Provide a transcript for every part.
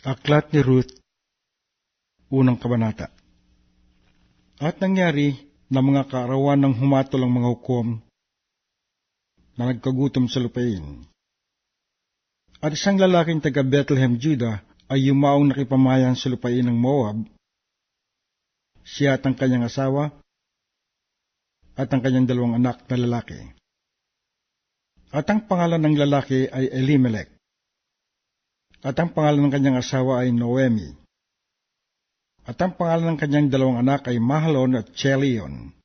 Aklat ni Ruth, unang kabanata. At nangyari na mga kaarawan ng humatol ang mga hukom na nagkagutom sa lupain. At isang lalaking taga Bethlehem, Judah, ay yumaong nakipamayan sa lupain ng Moab, siya at ang kanyang asawa, at ang kanyang dalawang anak na lalaki. At ang pangalan ng lalaki ay Elimelech at ang pangalan ng kanyang asawa ay Noemi. At ang pangalan ng kanyang dalawang anak ay Mahalon at Chelion.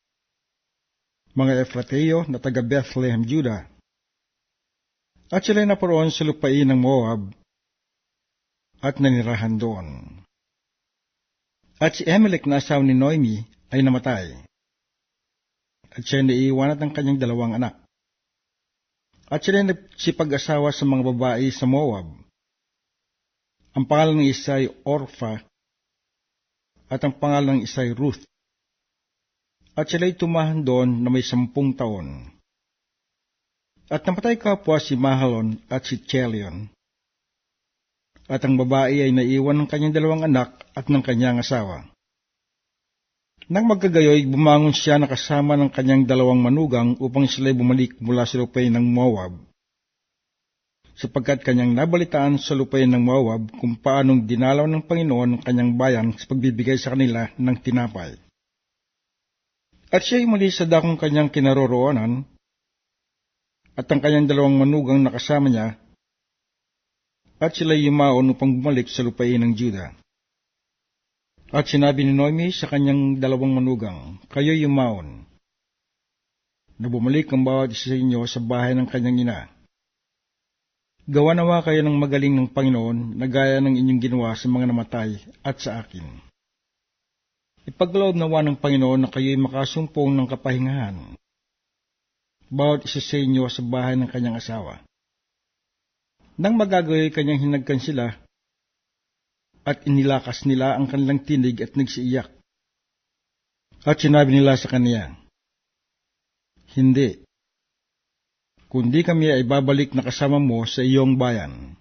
Mga Efrateo na taga Bethlehem, Judah. At sila naparoon sa lupain ng Moab at nanirahan doon. At si Emelech na asawa ni Noemi ay namatay. At siya naiiwan at ang kanyang dalawang anak. At sila nagsipag-asawa sa mga babae sa Moab ang pangalan ng isa ay Orpha at ang pangalan ng isa ay Ruth. At sila'y tumahan doon na may sampung taon. At namatay kapwa si Mahalon at si Chelion. At ang babae ay naiwan ng kanyang dalawang anak at ng kanyang asawa. Nang magkagayoy, bumangon siya na kasama ng kanyang dalawang manugang upang sila'y bumalik mula sa lupay ng Moab sapagkat kanyang nabalitaan sa lupain ng Moab kung paanong dinalaw ng Panginoon ang kanyang bayan sa pagbibigay sa kanila ng tinapay. At siya muli sa dakong kanyang kinaroroonan, at ang kanyang dalawang manugang nakasama niya, at sila yumaon upang bumalik sa lupain ng Juda. At sinabi ni Noemi sa kanyang dalawang manugang, Kayo yumaon, na bumalik ang bawat isa sa inyo sa bahay ng kanyang ina Gawa nawa kayo ng magaling ng Panginoon na gaya ng inyong ginawa sa mga namatay at sa akin. Ipagloob nawa ng Panginoon na kayo'y makasumpong ng kapahingahan. Bawat isa sa inyo sa bahay ng kanyang asawa. Nang magagayoy kanyang hinagkan sila, at inilakas nila ang kanilang tinig at nagsiiyak. At sinabi nila sa kanya, Hindi, kundi kami ay babalik na kasama mo sa iyong bayan.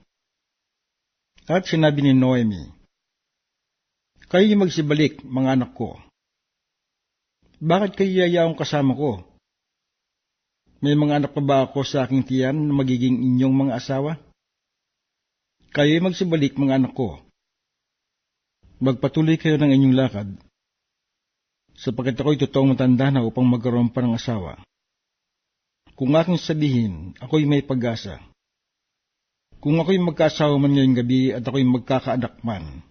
At sinabi ni Noemi, Kayo magsibalik, mga anak ko. Bakit kayo yayaong kasama ko? May mga anak pa ba ako sa aking tiyan na magiging inyong mga asawa? Kayo'y magsibalik, mga anak ko. Magpatuloy kayo ng inyong lakad, sapagkat ako'y totoong matanda na upang magkaroon pa ng asawa. Kung aking sabihin, ako'y may pag-asa. Kung ako'y magkasawa man ngayong gabi at ako'y magkakaanak man,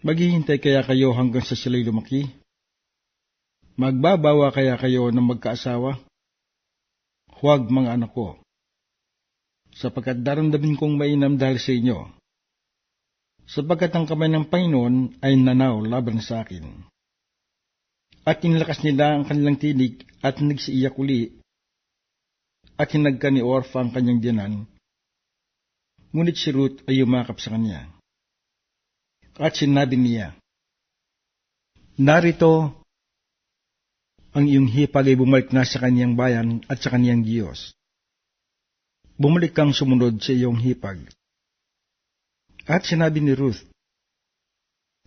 maghihintay kaya kayo hanggang sa sila'y lumaki? Magbabawa kaya kayo ng magkaasawa? Huwag mga anak ko, sapagkat daramdamin kong mainam dahil sa inyo, sapagkat ang kamay ng Panginoon ay nanaw laban sa akin. At inlakas nila ang kanilang tinig at nagsiiyak uli at hinagka ni Orfa ang kanyang diyanan. Ngunit si Ruth ay yumakap sa kanya. At sinabi niya, Narito, ang iyong hipag ay bumalik na sa kaniyang bayan at sa kaniyang Diyos. Bumalik kang sumunod sa iyong hipag. At sinabi ni Ruth,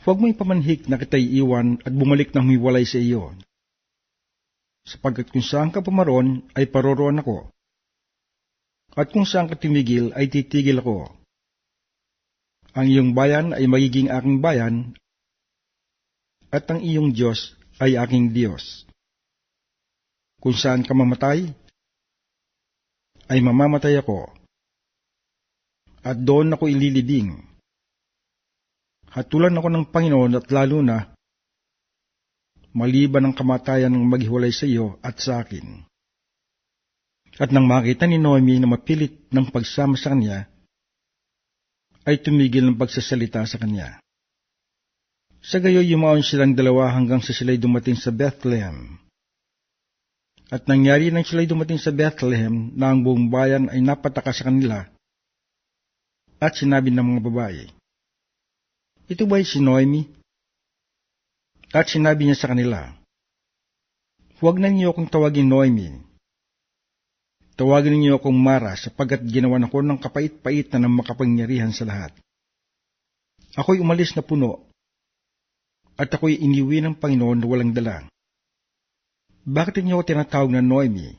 Huwag mo ipamanhik na kita'y iwan at bumalik na humiwalay sa iyo. Sapagkat kung saan ka pumaron ay paroroon ako. At kung saan ka tumigil ay titigil ako. Ang iyong bayan ay magiging aking bayan, at ang iyong Diyos ay aking Diyos. Kung saan ka mamatay, ay mamamatay ako, at doon ako ililibing. Hatulan ako ng Panginoon at lalo na, maliban ang kamatayan ng maghiwalay sa iyo at sa akin. At nang makita ni Noemi na mapilit ng pagsama sa kanya, ay tumigil ng pagsasalita sa kanya. Sa gayo yumaon silang dalawa hanggang sa sila'y dumating sa Bethlehem. At nangyari nang sila'y dumating sa Bethlehem na ang buong bayan ay napataka sa kanila at sinabi ng mga babae, Ito ba'y si Noemi? At sinabi niya sa kanila, Huwag na niyo akong tawagin Noemi, Tawagin ninyo akong Mara sapagkat ginawan ako ng kapait-pait na ng makapangyarihan sa lahat. Ako'y umalis na puno, at ako'y iniwi ng Panginoon na walang dala. Bakit niyo ako tinatawag na Noemi?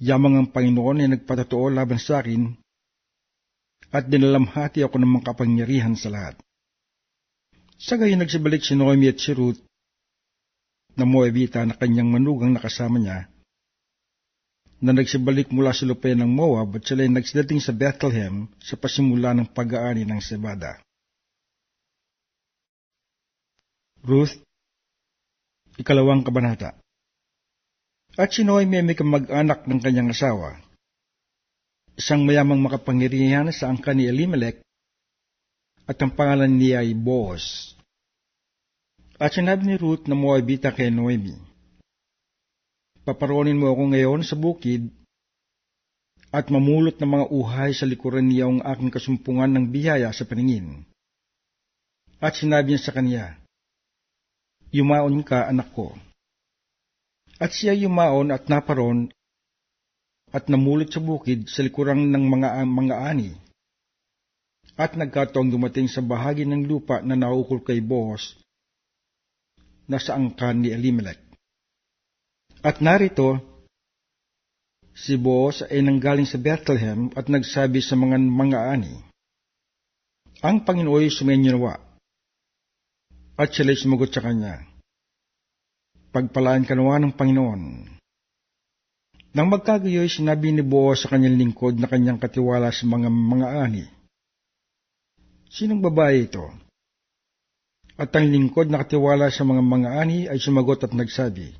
Yamang ang Panginoon ay nagpatotoo laban sa akin, at dinalamhati ako ng mga kapangyarihan sa lahat. Sa gayon nagsibalik si Noemi at si Ruth, na Moabita na kanyang manugang nakasama niya, na nagsibalik mula sa lupa ng Moab at sila ay nagsidating sa Bethlehem sa pasimula ng pag-aani ng Sebada. Ruth, ikalawang kabanata. At si Noemi ay may kamag-anak ng kanyang asawa, isang mayamang makapangyarihan sa angka ni Elimelech, at ang pangalan niya ay Boaz. At sinabi ni Ruth na Moabita kay Noemi, Paparonin mo ako ngayon sa bukid at mamulot ng mga uhay sa likuran niya ang aking kasumpungan ng biyaya sa paningin. At sinabi niya sa kanya, Yumaon ka, anak ko. At siya yumaon at naparon at namulot sa bukid sa likurang ng mga mga ani. At nagkataong dumating sa bahagi ng lupa na naukol kay Boaz na sa angkan ni Elimelech. At narito, si Boaz ay nanggaling sa Bethlehem at nagsabi sa mga mga ani, Ang Panginooy sumenyo nawa. At sila'y sumagot sa kanya, Pagpalaan ka nawa ng Panginoon. Nang magkagayoy, sinabi ni Boaz sa kanyang lingkod na kanyang katiwala sa mga mga ani. Sinong babae ito? At ang lingkod na katiwala sa mga mga ani ay sumagot at nagsabi,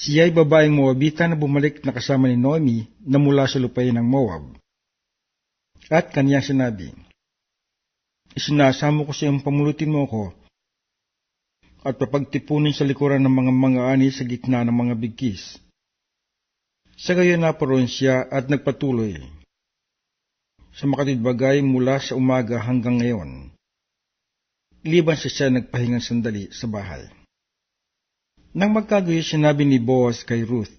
Siya ay babaeng Moabita na bumalik na kasama ni Noemi na mula sa lupain ng Moab. At kanya sinabi, Isinasamo ko sa iyong pamulutin mo ko at papagtipunin sa likuran ng mga mga ani sa gitna ng mga bigkis. Sa gayon naparoon siya at nagpatuloy sa makatidbagay mula sa umaga hanggang ngayon. Liban sa siya nagpahingang sandali sa bahay. Nang magkagayo sinabi ni Boaz kay Ruth,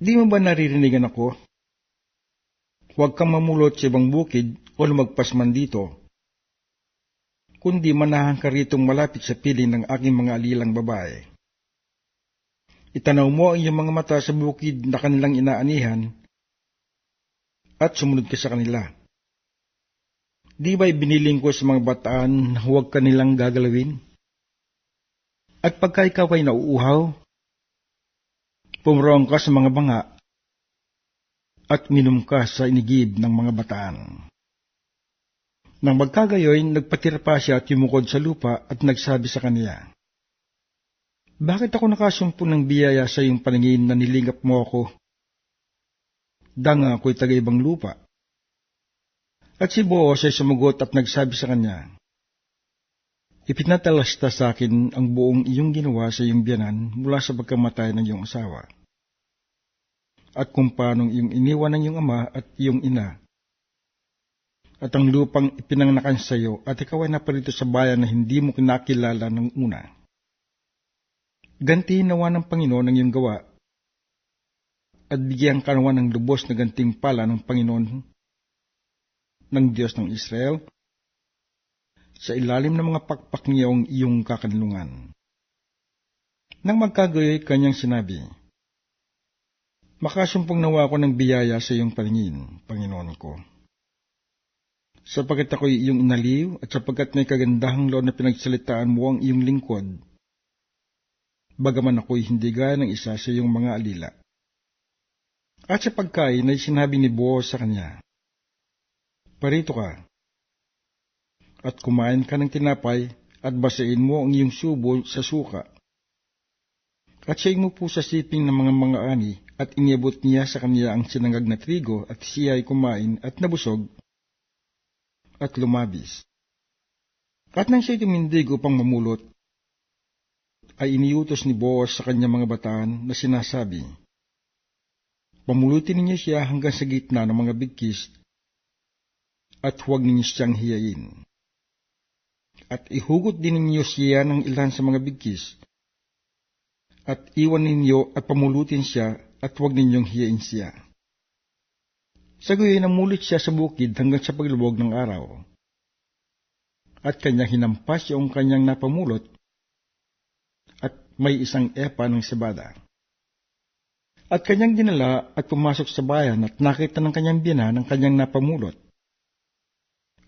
Di mo ba naririnigan ako? Huwag kang mamulot sa ibang bukid o lumagpas man dito, kundi manahan ka ritong malapit sa piling ng aking mga alilang babae. Itanaw mo ang iyong mga mata sa bukid na kanilang inaanihan at sumunod ka sa kanila. Di ba'y biniling ko sa mga bataan na huwag kanilang gagalawin? At pagka ikaw ay nauuhaw, pumurong ka sa mga banga at minum ka sa inigib ng mga bataan. Nang magkagayoy, nagpatira pa siya at yumukod sa lupa at nagsabi sa kaniya, Bakit ako nakasumpo ng biyaya sa iyong paningin na nilingap mo ako? Danga ako'y taga-ibang lupa. At si Boaz ay sumagot at nagsabi sa kanya, Ipinatalasta sa akin ang buong iyong ginawa sa iyong biyanan mula sa pagkamatay ng iyong asawa. At kung paanong iyong iniwan ng iyong ama at iyong ina at ang lupang ipinangnakan sa iyo at ikaw ay naparito sa bayan na hindi mo kinakilala ng una. Gantihin nawa ng Panginoon ang iyong gawa at bigyan ka nawa ng lubos na ganting pala ng Panginoon ng Diyos ng Israel sa ilalim ng mga pakpak niya ang iyong kakanlungan. Nang magkagayoy kanyang sinabi, Makasumpong nawa ako ng biyaya sa iyong paningin, Panginoon ko sapagkat ako'y iyong inaliw at sapagkat may kagandahang loob na pinagsalitaan mo ang iyong lingkod. Bagaman ako'y hindi gaya ng isa sa iyong mga alila. At sa pagkain ay sinabi ni Boaz sa kanya, Parito ka, at kumain ka ng tinapay at basain mo ang iyong subo sa suka. At siya mo po sa siping ng mga mga ani at iniabot niya sa kanya ang sinangag na trigo at siya ay kumain at nabusog at lumabis. At nang siya'y tumindig upang mamulot, ay iniutos ni Boaz sa kanyang mga bataan na sinasabi, Pamulutin ninyo siya hanggang sa gitna ng mga bigkis at huwag ninyo siyang hiyain. At ihugot din ninyo siya ng ilan sa mga bigkis at iwan ninyo at pamulutin siya at huwag ninyong hiyain siya. Sa gayon namulit siya sa bukid hanggang sa paglubog ng araw. at kanyang hinampas yung kanyang napamulot at may isang epa ng sibada. At kanyang dinala at pumasok sa bayan at nakita ng kanyang bina ng kanyang napamulot.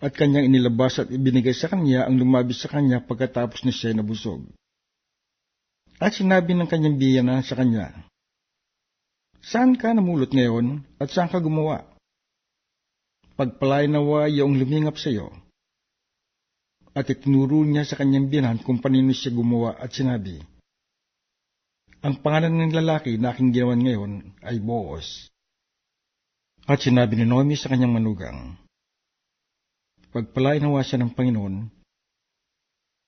At kanyang inilabas at ibinigay sa kanya ang lumabis sa kanya pagkatapos ni siya nabusog. At sinabi ng kanyang biyana sa kanya, Saan ka namulot ngayon at saan ka gumawa? Pagpalay nawa iyong lumingap sa iyo. At itinuro niya sa kanyang binan kung panino siya gumawa at sinabi, Ang pangalan ng lalaki na aking ginawan ngayon ay Boaz. At sinabi ni Noemi sa kanyang manugang, Pagpalay nawa siya ng Panginoon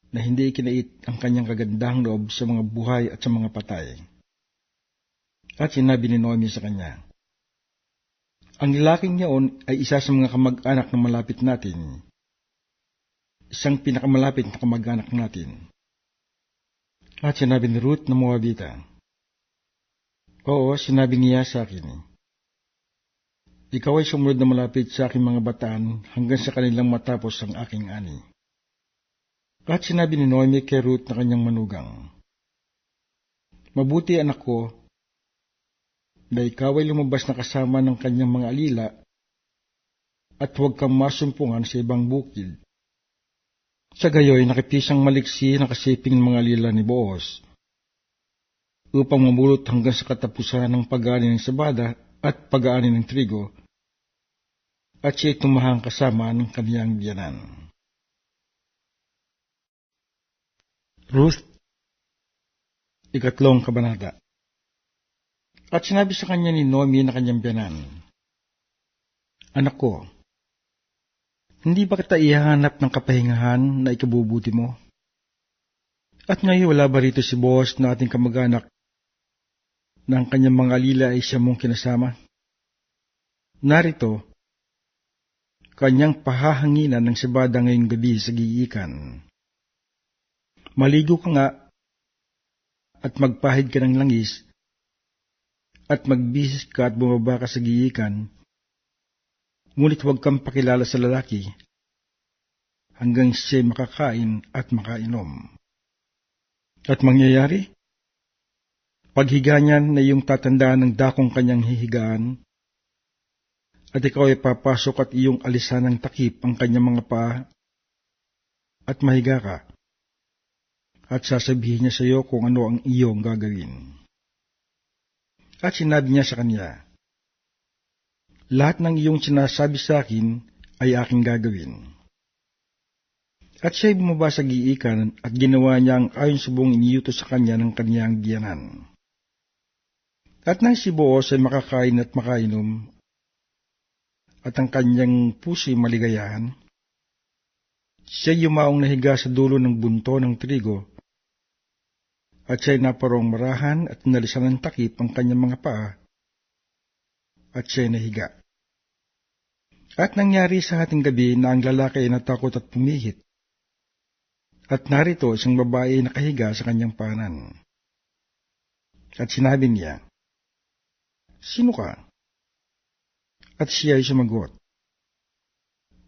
na hindi ikinait ang kanyang kagandahang loob sa mga buhay at sa mga patay. At sinabi ni Noemi sa kanya, Ang lalaking yaon ay isa sa mga kamag-anak na malapit natin, isang pinakamalapit na kamag-anak natin. At sinabi ni Ruth na Moabita, Oo, sinabi niya sa akin, Ikaw ay sumunod na malapit sa aking mga bataan hanggang sa kanilang matapos ang aking ani. At sinabi ni Noemi kay Ruth na kanyang manugang, Mabuti anak ko, na ikaw ay lumabas na kasama ng kanyang mga alila at huwag kang masumpungan sa ibang bukid. Sa gayoy, nakipisang maliksi na kasiping mga alila ni Boaz upang mamulot hanggang sa katapusan ng pag-aani ng sabada at pag-aani ng trigo at siya tumahang kasama ng kaniyang biyanan. Ruth, ikatlong kabanata. At sinabi sa kanya ni Noemi na kanyang biyanan, Anak ko, hindi ba kita ihahanap ng kapahingahan na ikabubuti mo? At ngayon wala ba rito si Boaz na ating kamag-anak na ang kanyang mga alila ay siya mong kinasama? Narito, kanyang pahahanginan ng sibada ngayong gabi sa giikan. Maligo ka nga at magpahid ka ng langis at magbisis ka at bumaba ka sa giikan, ngunit huwag kang pakilala sa lalaki hanggang siya makakain at makainom. At mangyayari, paghiga niyan na iyong tatandaan ng dakong kanyang hihigaan, at ikaw ay papasok at iyong alisan ng takip ang kanyang mga paa, at mahiga ka, at sasabihin niya sa iyo kung ano ang iyong gagawin. At sinabi niya sa kanya, Lahat ng iyong sinasabi sa akin ay aking gagawin. At siya'y bumaba sa giikan at ginawa niya ang ayon sa buong iniyuto sa kanya ng kanyang biyanan. At nang si Boaz ay makakain at makainom, at ang kanyang puso'y maligayahan, siya yumaong nahiga sa dulo ng bunto ng trigo at siya'y naparong marahan at nalisan ng takip ang kanyang mga paa, at siya'y nahiga. At nangyari sa ating gabi na ang lalaki ay natakot at pumihit, at narito isang babae na nakahiga sa kanyang panan. At sinabi niya, Sino ka? At siya ay sumagot,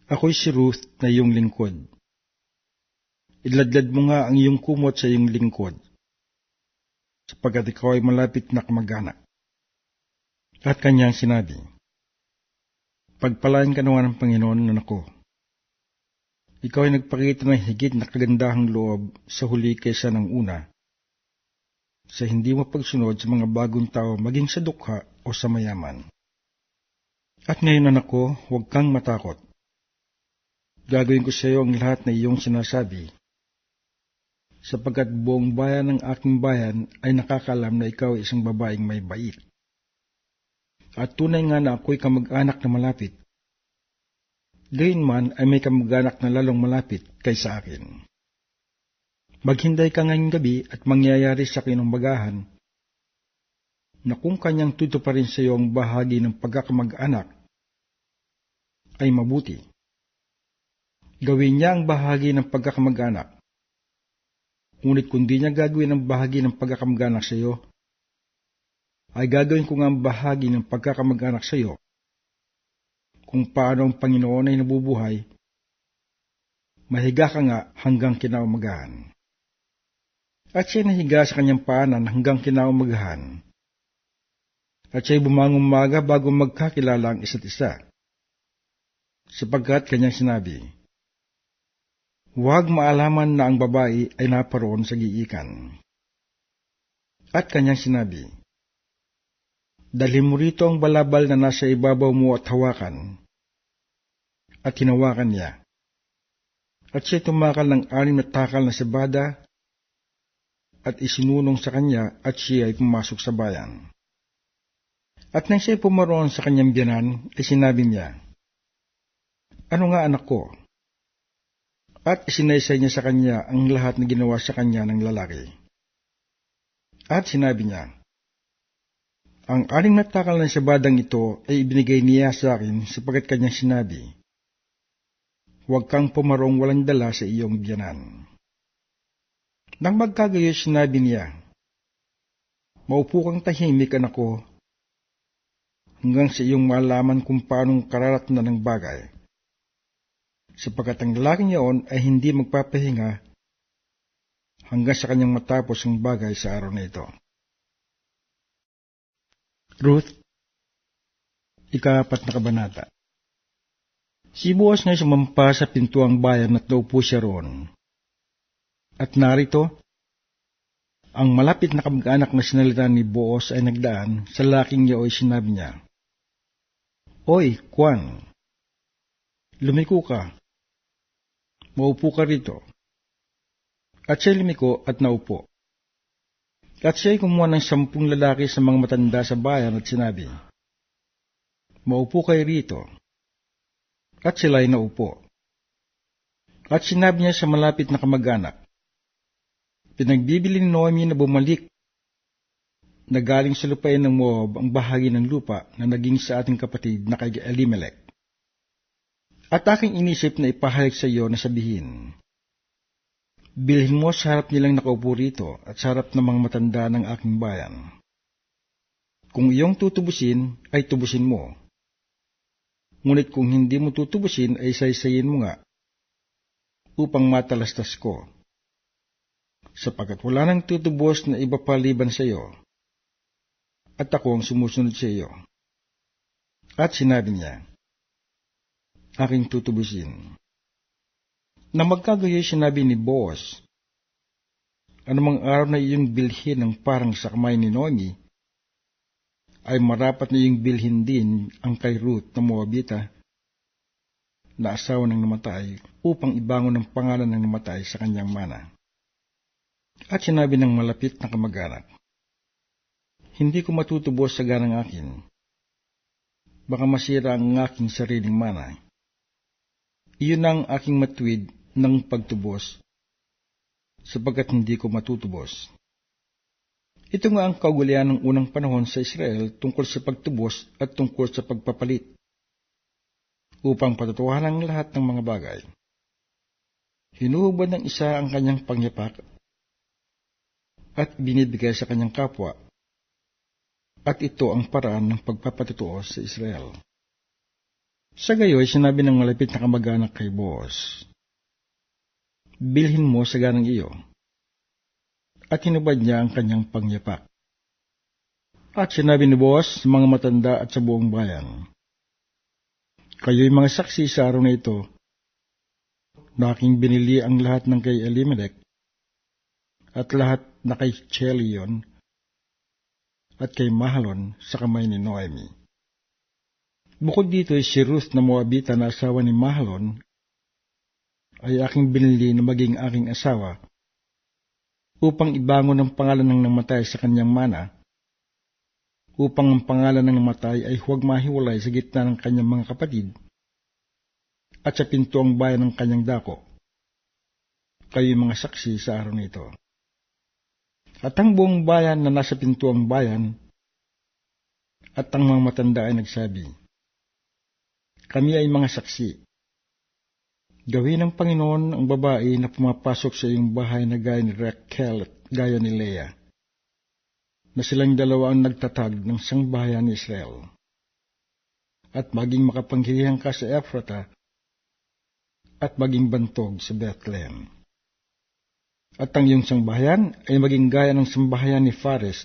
Ako'y si Ruth na iyong lingkod. Iladlad mo nga ang iyong kumot sa iyong lingkod sapagkat ikaw ay malapit na kamag-anak. At kanyang sinabi, Pagpalain ka naman ng Panginoon, anak ko. Ikaw ay nagpakita ng higit na kagandahang loob sa huli kaysa ng una, sa hindi mo pagsunod sa mga bagong tao maging sa dukha o sa mayaman. At ngayon, anak ko, huwag kang matakot. Gagawin ko sa iyo ang lahat na iyong sinasabi, sapagkat buong bayan ng aking bayan ay nakakalam na ikaw ay isang babaeng may bait. At tunay nga na ako'y kamag-anak na malapit. Gayon man ay may kamag-anak na lalong malapit kaysa akin. Maghinday ka ngayong gabi at mangyayari sa kinumbagahan na kung kanyang tuto pa rin sa iyo ang bahagi ng pagkakamag-anak ay mabuti. Gawin niya ang bahagi ng pagkakamag-anak Ngunit kung di niya gagawin ang bahagi ng pagkakamag-anak sa iyo, ay gagawin ko nga ang bahagi ng pagkakamag-anak sa iyo. Kung paano ang Panginoon ay nabubuhay, mahiga ka nga hanggang kinaumagahan. At siya nahiga sa kanyang paanan hanggang kinaumagahan. At siya'y bumangon umaga bago magkakilala ang isa't isa. Sapagkat kanyang sinabi, Huwag maalaman na ang babae ay naparoon sa giikan. At kanyang sinabi, Dalhin mo rito ang balabal na nasa ibabaw mo at hawakan. At hinawakan niya. At siya tumakal ng anim na takal na sebada at isinunong sa kanya at siya ay pumasok sa bayan. At nang siya pumaroon sa kanyang biyanan, ay sinabi niya, Ano nga anak ko? At isinaysay niya sa kanya ang lahat na ginawa sa kanya ng lalaki. At sinabi niya, Ang aling natakal ng sabadang ito ay ibinigay niya sa akin sapagkat kanyang sinabi, Huwag kang pumarong walang dala sa iyong biyanan. Nang magkagayo sinabi niya, Maupo kang tahimik anak ko, hanggang sa iyong malaman kung paanong kararat na ng bagay. Sapagkat ang lalaking iyon ay hindi magpapahinga hanggang sa kanyang matapos ang bagay sa araw na ito. Ruth, ikapat na kabanata. Si Boaz ngay sumampa sa pintuang bayan at naupo siya roon. At narito, ang malapit na kamag-anak na sinalita ni Boaz ay nagdaan sa laking o sinabi niya, Oy, Kwan, lumiko ka. Maupo ka rito. At siya lumiko at naupo. At siya ay kumuha ng sampung lalaki sa mga matanda sa bayan at sinabi, Maupo kayo rito. At sila ay naupo. At sinabi niya sa malapit na kamag-anak, Pinagbibili ni Noemi na bumalik na galing sa lupain ng Moab ang bahagi ng lupa na naging sa ating kapatid na kay Elimelech. At aking inisip na ipahalik sa iyo na sabihin, Bilhin mo sa harap nilang nakaupo rito at sa harap ng mga matanda ng aking bayan. Kung iyong tutubusin, ay tubusin mo. Ngunit kung hindi mo tutubusin, ay saysayin mo nga, upang matalastas ko. Sapagkat wala nang tutubos na iba paliban sa iyo, at ako ang sumusunod sa iyo. At sinabi niya, aking tutubusin. Na magkagayoy sinabi ni Boaz, anumang araw na iyong bilhin ng parang sa kamay ni Noemi, ay marapat na iyong bilhin din ang kay Ruth na Moabita, na asawa ng namatay, upang ibangon ang pangalan ng namatay sa kanyang mana. At sinabi ng malapit na kamag-anak, Hindi ko matutubos sa ganang akin. Baka masira ang aking sariling mana. Iyon ang aking matwid ng pagtubos, sapagkat hindi ko matutubos. Ito nga ang kaugalian ng unang panahon sa Israel tungkol sa pagtubos at tungkol sa pagpapalit, upang patutuhanan ang lahat ng mga bagay. Hinuhubad ng isa ang kanyang pangyapak at binibigay sa kanyang kapwa, at ito ang paraan ng pagpapatutuo sa Israel. Sa gayoy, sinabi ng malapit na kamag-anak kay Boaz, Bilhin mo sa ganang iyo. At hinubad niya ang kanyang pangyapak. At sinabi ni Boaz sa mga matanda at sa buong bayan, Kayo'y mga saksi sa araw na ito, na aking binili ang lahat ng kay Elimelech, at lahat na kay Chelion, at kay Mahalon sa kamay ni Noemi. Bukod dito si Ruth na Moabita na asawa ni Mahalon ay aking binili na maging aking asawa upang ibangon ang pangalan ng namatay sa kanyang mana, upang ang pangalan ng namatay ay huwag mahiwalay sa gitna ng kanyang mga kapatid at sa pintuang bayan ng kanyang dako. Kayo mga saksi sa araw na ito. At ang buong bayan na nasa pintuang bayan at ang mga matanda ay nagsabi, Kami ay mga saksi. Gawin ng Panginoon ang babae na pumapasok sa iyong bahay na gaya ni Raquel at gaya ni Leah, na silang dalawa ang nagtatag ng sangbahayan ni Israel. At maging makapangyarihan ka sa Ephrata at maging bantog sa Bethlehem. At ang iyong sambahayan ay maging gaya ng sambahayan ni Fares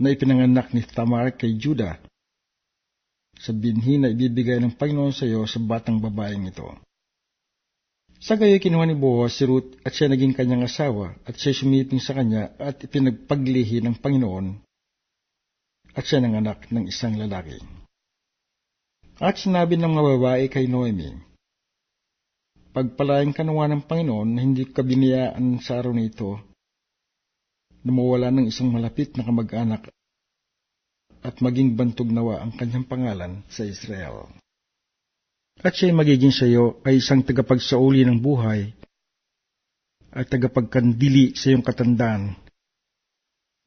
na ipinanganak ni Tamar kay Judah sa binhi na ibibigay ng Panginoon sa iyo sa batang babaeng ito. Sa gayoy kinuha ni Boaz si Ruth at siya naging kanyang asawa at siya sumiping sa kanya at ipinagpaglihi ng Panginoon at siya nanganak ng isang lalaki. At sinabi ng mga babae kay Noemi, Pagpalain ka nawa ng Panginoon na hindi ka biniyaan sa araw na ito na mawala ng isang malapit na kamag-anak at maging bantog nawa ang kanyang pangalan sa Israel. At siya'y magiging sa iyo ay isang tagapagsauli ng buhay at tagapagkandili sa iyong katandaan,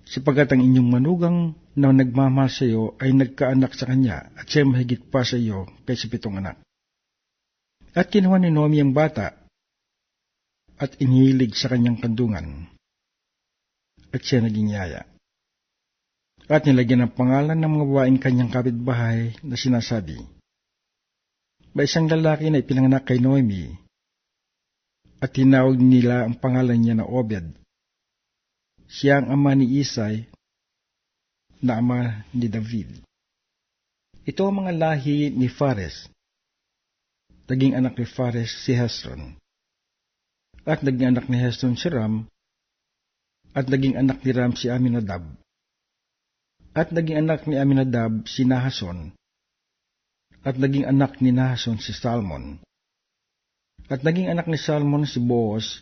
sapagat ang inyong manugang na nagmamahal sa iyo ay nagkaanak sa kanya at siya'y mahigit pa sa iyo kaysa pitong anak. At kinuha ni Nomi ang bata at inihilig sa kanyang kandungan at siya naging yaya. At nilagyan ng pangalan ng mga babaeng kanyang kapitbahay na sinasabi, May isang lalaki na ipinanganak kay Noemi, at tinawag nila ang pangalan niya na Obed. Siya ang ama ni Isay, na ama ni David. Ito ang mga lahi ni Fares. Naging anak ni Fares si Hesron. At naging anak ni Hesron si Ram, at naging anak ni Ram si Aminadab. At naging anak ni Aminadab si Nahason. At naging anak ni Nahason si Salmon. At naging anak ni Salmon si Boaz.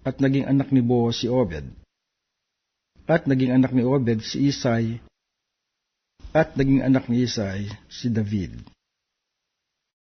At naging anak ni Boaz si Obed. At naging anak ni Obed si Isay. At naging anak ni Isay si David.